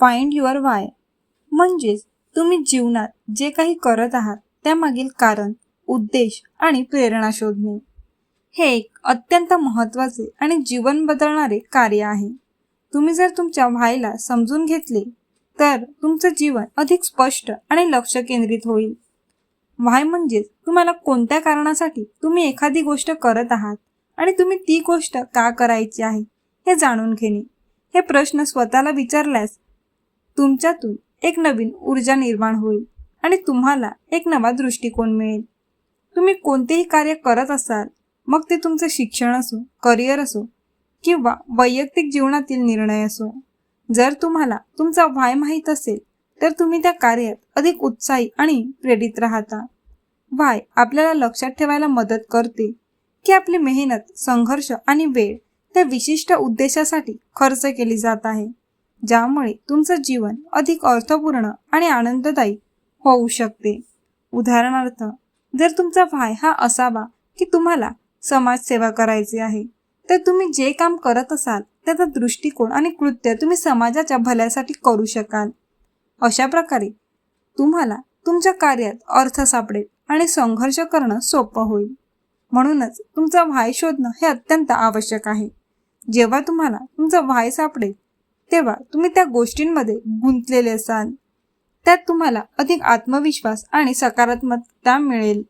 Find your why म्हणजेच तुम्ही जीवनात जे काही करत आहात त्यामागील कारण उद्देश आणि प्रेरणा शोधणे. हे एक अत्यंत महत्त्वाचे आणि जीवन बदलणारे कार्य आहे. तुम्ही जर तुमच्या व्हायला समजून घेतले तर तुमचं जीवन अधिक स्पष्ट आणि लक्ष केंद्रित होईल. व्हाय म्हणजेच तुम्हाला कोणत्या कारणासाठी तुम्ही एखादी गोष्ट करत आहात आणि तुम्ही ती गोष्ट का करायची आहे हे जाणून घेणे. हे प्रश्न स्वतःला विचारल्यास तुमच्यातून एक नवीन ऊर्जा निर्माण होईल आणि तुम्हाला एक नवा दृष्टिकोन मिळेल. तुम्ही कोणतेही कार्य करत असाल मग ते तुमचं शिक्षण असो करिअर असो किंवा वैयक्तिक जीवनातील निर्णय असो. जर तुम्हाला तुमचा व्हाय माहीत असेल तर तुम्ही त्या कार्यात अधिक उत्साही आणि प्रेरित राहता. व्हाय आपल्याला लक्षात ठेवायला मदत करते की आपली मेहनत संघर्ष आणि वेळ त्या विशिष्ट उद्देशासाठी खर्च केली जात आहे. ज्यामुळे तुमचं जीवन अधिक अर्थपूर्ण आणि आनंददायी होऊ शकते. उदाहरणार्थ जर तुमचा व्हाय हा असावा की तुम्हाला समाजसेवा करायची आहे तर तुम्ही जे काम करत असाल त्याचा दृष्टिकोन आणि कृत्य तुम्ही समाजाच्या भल्यासाठी करू शकाल. अशा प्रकारे तुम्हाला तुमच्या कार्यात अर्थ सापडेल आणि संघर्ष करणं सोपं होईल. म्हणूनच तुमचा व्हाय शोधणं हे अत्यंत आवश्यक आहे. जेव्हा तुम्हाला तुमचा व्हाय सापडेल तेव्हा तुम्ही त्या गोष्टींमध्ये गुंतलेले असाल. त्यात तुम्हाला अधिक आत्मविश्वास आणि सकारात्मकता मिळेल.